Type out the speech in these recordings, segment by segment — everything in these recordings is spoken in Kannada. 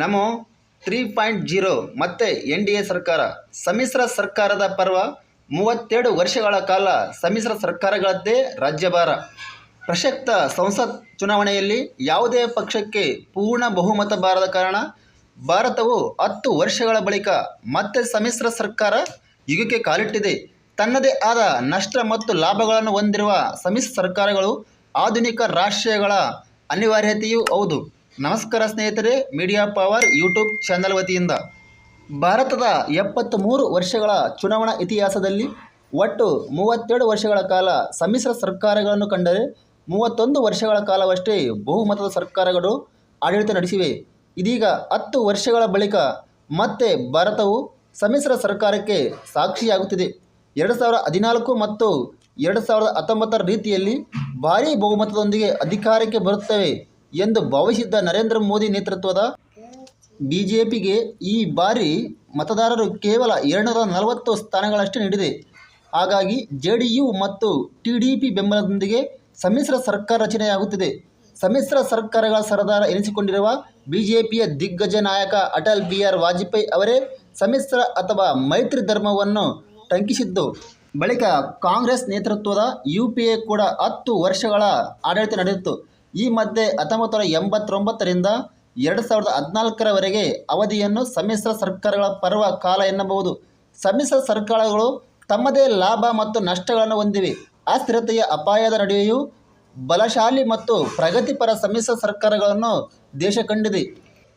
ನಮೋ ತ್ರೀ ಪಾಯಿಂಟ್ ಜೀರೋ ಮತ್ತೆ ಎನ್ ಡಿ ಎ ಸರ್ಕಾರ. ಸಮ್ಮಿಶ್ರ ಸರ್ಕಾರದ ಪರ್ವ ಮೂವತ್ತೆರಡು ವರ್ಷಗಳ ಕಾಲ ಸಮ್ಮಿಶ್ರ ಸರ್ಕಾರಗಳದ್ದೇ ರಾಜ್ಯಭಾರ. ಪ್ರಸಕ್ತ ಸಂಸತ್ ಚುನಾವಣೆಯಲ್ಲಿ ಯಾವುದೇ ಪಕ್ಷಕ್ಕೆ ಪೂರ್ಣ ಬಹುಮತ ಬಾರದ ಕಾರಣ ಭಾರತವು ಹತ್ತು ವರ್ಷಗಳ ಬಳಿಕ ಮತ್ತೆ ಸಮ್ಮಿಶ್ರ ಸರ್ಕಾರ ಯುಗಕ್ಕೆ ಕಾಲಿಟ್ಟಿದೆ. ತನ್ನದೇ ಆದ ನಷ್ಟ ಮತ್ತು ಲಾಭಗಳನ್ನು ಹೊಂದಿರುವ ಸಮ್ಮಿಶ್ರ ಸರ್ಕಾರಗಳು ಆಧುನಿಕ ರಾಷ್ಟ್ರಗಳ ಅನಿವಾರ್ಯತೆಯೂ ಹೌದು. ನಮಸ್ಕಾರ ಸ್ನೇಹಿತರೆ ಮೀಡಿಯಾ ಪವರ್ ಯೂಟ್ಯೂಬ್ ಚಾನಲ್ ವತಿಯಿಂದ. ಭಾರತದ ಎಪ್ಪತ್ತ್ಮೂರು ವರ್ಷಗಳ ಚುನಾವಣಾ ಇತಿಹಾಸದಲ್ಲಿ ಒಟ್ಟು ಮೂವತ್ತೆರಡು ವರ್ಷಗಳ ಕಾಲ ಸಮ್ಮಿಶ್ರ ಸರ್ಕಾರಗಳನ್ನು ಕಂಡರೆ ಮೂವತ್ತೊಂದು ವರ್ಷಗಳ ಕಾಲವಷ್ಟೇ ಬಹುಮತದ ಸರ್ಕಾರಗಳು ಆಡಳಿತ ನಡೆಸಿವೆ. ಇದೀಗ ಹತ್ತು ವರ್ಷಗಳ ಬಳಿಕ ಮತ್ತೆ ಭಾರತವು ಸಮ್ಮಿಶ್ರ ಸರ್ಕಾರಕ್ಕೆ ಸಾಕ್ಷಿಯಾಗುತ್ತಿದೆ. ಎರಡು ಸಾವಿರದ ಹದಿನಾಲ್ಕು ಮತ್ತು ಎರಡು ಸಾವಿರದ ಹತ್ತೊಂಬತ್ತರ ರೀತಿಯಲ್ಲಿ ಭಾರೀ ಬಹುಮತದೊಂದಿಗೆ ಅಧಿಕಾರಕ್ಕೆ ಬರುತ್ತವೆ. ಎಂದು ಭಾವಿಸಿದ್ದ ನರೇಂದ್ರ ಮೋದಿ ನೇತೃತ್ವದ ಬಿಜೆಪಿಗೆ ಈ ಬಾರಿ ಮತದಾರರು ಕೇವಲ ಎರಡುನೂರ ನಲವತ್ತು ಸ್ಥಾನಗಳಷ್ಟೇ ನೀಡಿದೆ. ಹಾಗಾಗಿ ಜೆ ಡಿ ಯು ಮತ್ತು ಟಿ ಡಿ ಪಿ ಬೆಂಬಲದೊಂದಿಗೆ ಸಮ್ಮಿಶ್ರ ಸರ್ಕಾರ ರಚನೆಯಾಗುತ್ತಿದೆ. ಸಮ್ಮಿಶ್ರ ಸರ್ಕಾರಗಳ ಸರದಾರ ಎನಿಸಿಕೊಂಡಿರುವ ಬಿ ಜೆ ಪಿಯ ದಿಗ್ಗಜ ನಾಯಕ ಅಟಲ್ ಬಿಹಾರ್ ವಾಜಪೇಯಿ ಅವರೇ ಸಮ್ಮಿಶ್ರ ಅಥವಾ ಮೈತ್ರಿ ಧರ್ಮವನ್ನು ಟಂಕಿಸಿದ್ದು. ಬಳಿಕ ಕಾಂಗ್ರೆಸ್ ನೇತೃತ್ವದ ಯು ಪಿ ಎ ಕೂಡ ಹತ್ತು ವರ್ಷಗಳ ಆಡಳಿತ ನಡೆದಿತ್ತು. ಈ ಮಧ್ಯೆ ಹತ್ತೊಂಬತ್ತು ನೂರ ಎಂಬತ್ತೊಂಬತ್ತರಿಂದ ಎರಡು ಸಾವಿರದ ಹದಿನಾಲ್ಕರವರೆಗೆ ಅವಧಿಯನ್ನು ಸಮ್ಮಿಶ್ರ ಸರ್ಕಾರಗಳ ಪರ್ವ ಕಾಲ ಎನ್ನಬಹುದು. ಸಮ್ಮಿಶ್ರ ಸರ್ಕಾರಗಳು ತಮ್ಮದೇ ಲಾಭ ಮತ್ತು ನಷ್ಟಗಳನ್ನು ಹೊಂದಿವೆ. ಅಸ್ಥಿರತೆಯ ಅಪಾಯದ ನಡುವೆಯೂ ಬಲಶಾಲಿ ಮತ್ತು ಪ್ರಗತಿಪರ ಸಮ್ಮಿಶ್ರ ಸರ್ಕಾರಗಳನ್ನು ದೇಶ ಕಂಡಿದೆ.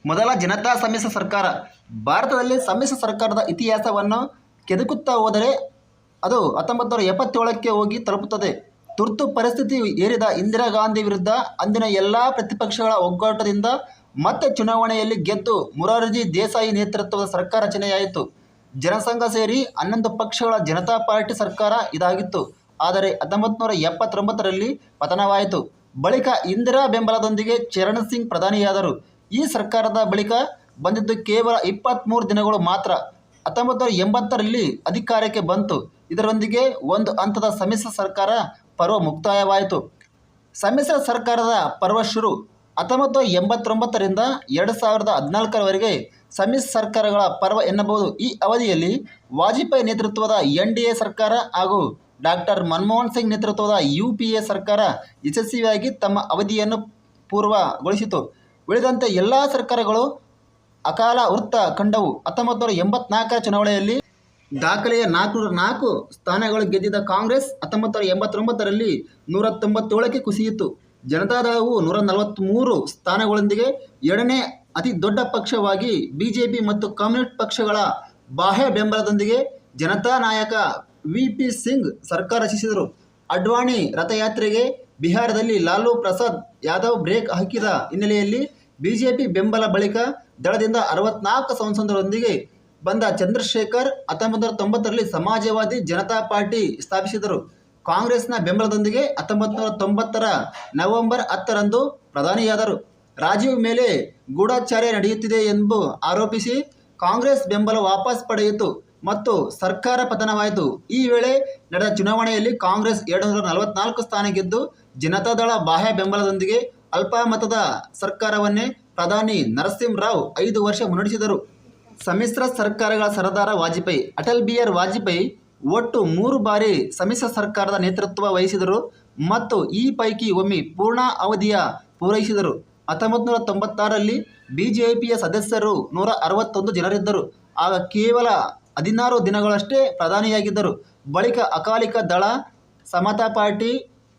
ಮೊದಲ ಜನತಾ ಸಮ್ಮಿಶ್ರ ಸರ್ಕಾರ. ಭಾರತದಲ್ಲಿ ಸಮ್ಮಿಶ್ರ ಸರ್ಕಾರದ ಇತಿಹಾಸವನ್ನು ಕೆದಕುತ್ತಾ ಹೋದರೆ ಅದು ಹತ್ತೊಂಬತ್ತು ನೂರ ಎಪ್ಪತ್ತೇಳಕ್ಕೆ ಹೋಗಿ ತಲುಪುತ್ತದೆ. ತುರ್ತು ಪರಿಸ್ಥಿತಿ ಏರಿದ ಇಂದಿರಾ ಗಾಂಧಿ ವಿರುದ್ಧ ಅಂದಿನ ಎಲ್ಲ ಪ್ರತಿಪಕ್ಷಗಳ ಒಗ್ಗಟ್ಟದಿಂದ ಮತ್ತೆ ಚುನಾವಣೆಯಲ್ಲಿ ಗೆದ್ದು ಮುರಾರ್ಜಿ ದೇಸಾಯಿ ನೇತೃತ್ವದ ಸರ್ಕಾರ ರಚನೆಯಾಯಿತು. ಜನಸಂಘ ಸೇರಿ ಹನ್ನೊಂದು ಪಕ್ಷಗಳ ಜನತಾ ಪಾರ್ಟಿ ಸರ್ಕಾರ ಇದಾಗಿತ್ತು. ಆದರೆ ಹತ್ತೊಂಬತ್ತು ನೂರ ಎಪ್ಪತ್ತೊಂಬತ್ತರಲ್ಲಿ ಪತನವಾಯಿತು. ಬಳಿಕ ಇಂದಿರಾ ಬೆಂಬಲದೊಂದಿಗೆ ಚರಣ್ ಸಿಂಗ್ ಪ್ರಧಾನಿಯಾದರು. ಈ ಸರ್ಕಾರದ ಬಳಿಕ ಬಂದಿದ್ದು ಕೇವಲ ಇಪ್ಪತ್ತ್ಮೂರು ದಿನಗಳು ಮಾತ್ರ. ಹತ್ತೊಂಬತ್ತು ನೂರ ಎಂಬತ್ತರಲ್ಲಿ ಅಧಿಕಾರಕ್ಕೆ ಬಂತು. ಇದರೊಂದಿಗೆ ಒಂದು ಹಂತದ ಸಮ್ಮಿಶ್ರ ಸರ್ಕಾರ ಪರ್ವ ಮುಕ್ತಾಯವಾಯಿತು. ಸಮ್ಮಿಶ್ರ ಸರ್ಕಾರದ ಪರ್ವ ಶುರು ಹತ್ತೊಂಬತ್ತು ಎಂಬತ್ತೊಂಬತ್ತರಿಂದ ಎರಡು ಸಾವಿರದ ಹದಿನಾಲ್ಕರವರೆಗೆ ಸಮ್ಮಿಶ್ರ ಸರ್ಕಾರಗಳ ಪರ್ವ ಎನ್ನಬಹುದು. ಈ ಅವಧಿಯಲ್ಲಿ ವಾಜಪೇಯಿ ನೇತೃತ್ವದ ಎನ್ ಡಿ ಎ ಸರ್ಕಾರ ಹಾಗೂ ಡಾಕ್ಟರ್ ಮನಮೋಹನ್ ಸಿಂಗ್ ನೇತೃತ್ವದ ಯು ಪಿ ಎ ಸರ್ಕಾರ ಯಶಸ್ವಿಯಾಗಿ ತಮ್ಮ ಅವಧಿಯನ್ನು ಪೂರ್ವಗೊಳಿಸಿತು. ಉಳಿದಂತೆ ಎಲ್ಲ ಸರ್ಕಾರಗಳು ಅಕಾಲ ವೃತ್ತ ಕಂಡವು ಹತ್ತೊಂಬತ್ತು ನೂರ ಚುನಾವಣೆಯಲ್ಲಿ ದಾಖಲೆಯ ನಾಲ್ಕುನೂರ ನಾಲ್ಕು ಸ್ಥಾನಗಳು ಗೆದ್ದಿದ್ದ ಕಾಂಗ್ರೆಸ್ ಹತ್ತೊಂಬತ್ತು ನೂರ ಎಂಬತ್ತೊಂಬತ್ತರಲ್ಲಿ ನೂರ ತೊಂಬತ್ತೇಳಕ್ಕೆ ಕುಸಿಯಿತು ಜನತಾದಳವು ನೂರ ನಲವತ್ತ್ಮೂರು ಸ್ಥಾನಗಳೊಂದಿಗೆ ಎರಡನೇ ಅತಿ ದೊಡ್ಡ ಪಕ್ಷವಾಗಿ ಬಿಜೆಪಿ ಮತ್ತು ಕಮ್ಯುನಿಸ್ಟ್ ಪಕ್ಷಗಳ ಬಾಹ್ಯ ಬೆಂಬಲದೊಂದಿಗೆ ಜನತಾ ನಾಯಕ ವಿ ಪಿ ಸಿಂಗ್ ಸರ್ಕಾರ ರಚಿಸಿದರು. ಅಡ್ವಾಣಿ ರಥಯಾತ್ರೆಗೆ ಬಿಹಾರದಲ್ಲಿ ಲಾಲು ಪ್ರಸಾದ್ ಯಾದವ್ ಬ್ರೇಕ್ ಹಾಕಿದ ಹಿನ್ನೆಲೆಯಲ್ಲಿ ಬಿಜೆಪಿ ಬೆಂಬಲ ಬಳಿಕ ದಳದಿಂದ ಅರವತ್ನಾಲ್ಕು ಸಂಸದರೊಂದಿಗೆ ಬಂದ ಚಂದ್ರಶೇಖರ್ ಹತ್ತೊಂಬತ್ತು ನೂರ ತೊಂಬತ್ತರಲ್ಲಿ ಸಮಾಜವಾದಿ ಜನತಾ ಪಾರ್ಟಿ ಸ್ಥಾಪಿಸಿದರು. ಕಾಂಗ್ರೆಸ್ನ ಬೆಂಬಲದೊಂದಿಗೆ ಹತ್ತೊಂಬತ್ತು ನೂರ ತೊಂಬತ್ತರ ನವೆಂಬರ್ ಹತ್ತರಂದು ಪ್ರಧಾನಿಯಾದರು. ರಾಜೀವ್ ಮೇಲೆ ಗೂಢಾಚಾರ್ಯ ನಡೆಯುತ್ತಿದೆ ಎಂದು ಆರೋಪಿಸಿ ಕಾಂಗ್ರೆಸ್ ಬೆಂಬಲ ವಾಪಸ್ ಪಡೆಯಿತು ಮತ್ತು ಸರ್ಕಾರ ಪತನವಾಯಿತು. ಈ ವೇಳೆ ನಡೆದ ಚುನಾವಣೆಯಲ್ಲಿ ಕಾಂಗ್ರೆಸ್ ಎರಡು ನೂರ ನಲವತ್ನಾಲ್ಕು ಸ್ಥಾನ ಗೆದ್ದು ಜನತಾದಳ ಬಾಹ್ಯ ಬೆಂಬಲದೊಂದಿಗೆ ಅಲ್ಪಮತದ ಸರ್ಕಾರವನ್ನೇ ಪ್ರಧಾನಿ ನರಸಿಂಹರಾವ್ ಐದು ವರ್ಷ ಮುನ್ನಡೆಸಿದರು. ಸಮ್ಮಿಶ್ರ ಸರ್ಕಾರಗಳ ಸರದಾರ ವಾಜಪೇಯಿ. ಅಟಲ್ ಬಿಹಾರ್ ವಾಜಪೇಯಿ ಒಟ್ಟು ಮೂರು ಬಾರಿ ಸಮ್ಮಿಶ್ರ ಸರ್ಕಾರದ ನೇತೃತ್ವ ವಹಿಸಿದರು ಮತ್ತು ಈ ಪೈಕಿ ಒಮ್ಮೆ ಪೂರ್ಣ ಅವಧಿಯ ಪೂರೈಸಿದರು. ಹತ್ತೊಂಬತ್ತು ನೂರ ಜೆ ಪಿಯ ಸದಸ್ಯರು ನೂರ ಅರವತ್ತೊಂದು ಜನರಿದ್ದರು. ಆಗ ಕೇವಲ ಹದಿನಾರು ದಿನಗಳಷ್ಟೇ ಪ್ರಧಾನಿಯಾಗಿದ್ದರು. ಬಳಿಕ Akali Dal, Samata party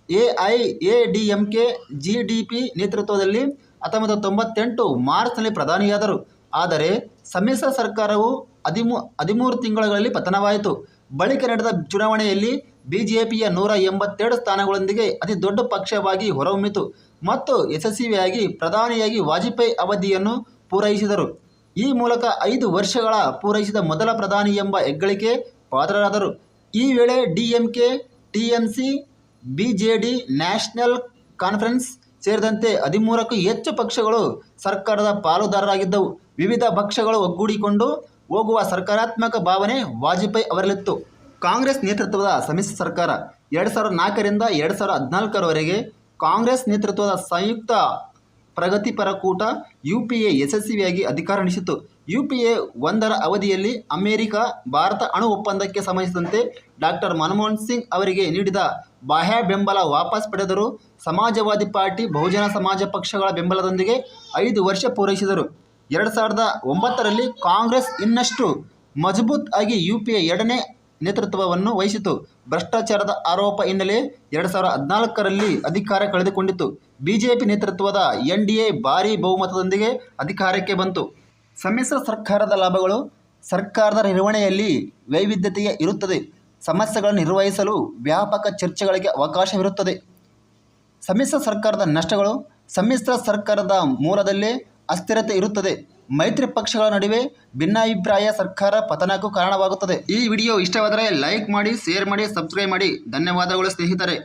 A I A D M K G D P ನೇತೃತ್ವದಲ್ಲಿ ಹತ್ತೊಂಬತ್ತು ತೊಂಬತ್ತೆಂಟು ಮಾರ್ಚ್ನಲ್ಲಿ ಪ್ರಧಾನಿಯಾದರು. ಆದರೆ ಸಮ್ಮಿಶ್ರ ಸರ್ಕಾರವು ಹದಿಮೂ, ಹದಿಮೂರು ತಿಂಗಳುಗಳಲ್ಲಿ ಪತನವಾಯಿತು. ಬಳಿಕ ನಡೆದ ಚುನಾವಣೆಯಲ್ಲಿ ಬಿಜೆಪಿಯ ನೂರ ಎಂಬತ್ತೆರಡು ಸ್ಥಾನಗಳೊಂದಿಗೆ ಅತಿ ದೊಡ್ಡ ಪಕ್ಷವಾಗಿ ಹೊರಹೊಮ್ಮಿತು ಮತ್ತು ಯಶಸ್ವಿಯಾಗಿ ಪ್ರಧಾನಿಯಾಗಿ ವಾಜಪೇಯಿ ಅವಧಿಯನ್ನು ಪೂರೈಸಿದರು. ಈ ಮೂಲಕ ಐದು ವರ್ಷಗಳ ಪೂರೈಸಿದ ಮೊದಲ ಪ್ರಧಾನಿ ಎಂಬ ಹೆಗ್ಗಳಿಕೆ ಪಾತ್ರರಾದರು. ಈ ವೇಳೆ DMK, TMC, BJD national conference ಸೇರಿದಂತೆ ಹದಿಮೂರಕ್ಕೂ ಹೆಚ್ಚು ಪಕ್ಷಗಳು ಸರ್ಕಾರದ ಪಾಲುದಾರರಾಗಿದ್ದವು. ವಿವಿಧ ಪಕ್ಷಗಳು ಒಗ್ಗೂಡಿಕೊಂಡು ಹೋಗುವ ಸಕಾರಾತ್ಮಕ ಭಾವನೆ ವಾಜಪೇಯಿ ಅವರಲ್ಲಿತ್ತು. ಕಾಂಗ್ರೆಸ್ ನೇತೃತ್ವದ ಸಮ್ಮಿಶ್ರ ಸರ್ಕಾರ ಎರಡು ಸಾವಿರದ ನಾಲ್ಕರಿಂದ ಎರಡು ಸಾವಿರದ ಹದಿನಾಲ್ಕರವರೆಗೆ ಕಾಂಗ್ರೆಸ್ ನೇತೃತ್ವದ ಸಂಯುಕ್ತ ಪ್ರಗತಿಪರ ಕೂಟ ಯು ಪಿ ಎ ಯಶಸ್ವಿಯಾಗಿ ಅಧಿಕಾರ ನಡೆಸಿತು ಯು ಪಿ ಎ ಒಂದರ ಅವಧಿಯಲ್ಲಿ ಅಮೆರಿಕ, ಭಾರತ ಅಣು ಒಪ್ಪಂದಕ್ಕೆ ಸಂಬಂಧಿಸಿದಂತೆ ಡಾಕ್ಟರ್ ಮನಮೋಹನ್ ಸಿಂಗ್ ಅವರಿಗೆ ನೀಡಿದ ಬಾಹ್ಯ ಬೆಂಬಲ ವಾಪಸ್ ಪಡೆದರು ಸಮಾಜವಾದಿ ಪಾರ್ಟಿ ಬಹುಜನ ಸಮಾಜ ಪಕ್ಷಗಳ ಬೆಂಬಲದೊಂದಿಗೆ ಐದು ವರ್ಷ ಪೂರೈಸಿದರು. ಎರಡು ಸಾವಿರದ ಒಂಬತ್ತರಲ್ಲಿ ಕಾಂಗ್ರೆಸ್ ಇನ್ನಷ್ಟು ಮಜಬೂತ್ ಆಗಿ ಯು ಪಿ ಎ ಎರಡನೇ ನೇತೃತ್ವವನ್ನು ವಹಿಸಿತು. ಭ್ರಷ್ಟಾಚಾರದ ಆರೋಪ ಹಿನ್ನೆಲೆ ಎರಡು ಸಾವಿರದ ಹದಿನಾಲ್ಕರಲ್ಲಿ ಅಧಿಕಾರ ಕಳೆದುಕೊಂಡಿತು ಬಿಜೆಪಿ ನೇತೃತ್ವದ ಎನ್ ಡಿ ಎ ಭಾರೀ ಬಹುಮತದೊಂದಿಗೆ ಅಧಿಕಾರಕ್ಕೆ ಬಂತು. ಸಮ್ಮಿಶ್ರ ಸರ್ಕಾರದ ಲಾಭಗಳು ಸರ್ಕಾರದ ನಿರ್ವಹಣೆಯಲ್ಲಿ ವೈವಿಧ್ಯತೆಯ ಇರುತ್ತದೆ. ಸಮಸ್ಯೆಗಳನ್ನು ನಿರ್ವಹಿಸಲು ವ್ಯಾಪಕ ಚರ್ಚೆಗಳಿಗೆ ಅವಕಾಶವಿರುತ್ತದೆ. ಸಮ್ಮಿಶ್ರ ಸರ್ಕಾರದ ನಷ್ಟಗಳು ಸಮ್ಮಿಶ್ರ ಸರ್ಕಾರದ ಮೂಲದಲ್ಲೇ ಅಸ್ಥಿರತೆ ಇರುತ್ತದೆ. ಮೈತ್ರಿ ಪಕ್ಷಗಳ ನಡುವೆ ಭಿನ್ನಾಭಿಪ್ರಾಯ ಸರ್ಕಾರ ಪತನಕ್ಕೂ ಕಾರಣವಾಗುತ್ತದೆ. ಈ ವಿಡಿಯೋ ಇಷ್ಟವಾದರೆ ಲೈಕ್ ಮಾಡಿ, ಶೇರ್ ಮಾಡಿ, ಸಬ್ಸ್ಕ್ರೈಬ್ ಮಾಡಿ. ಧನ್ಯವಾದಗಳು ಸ್ನೇಹಿತರೆ.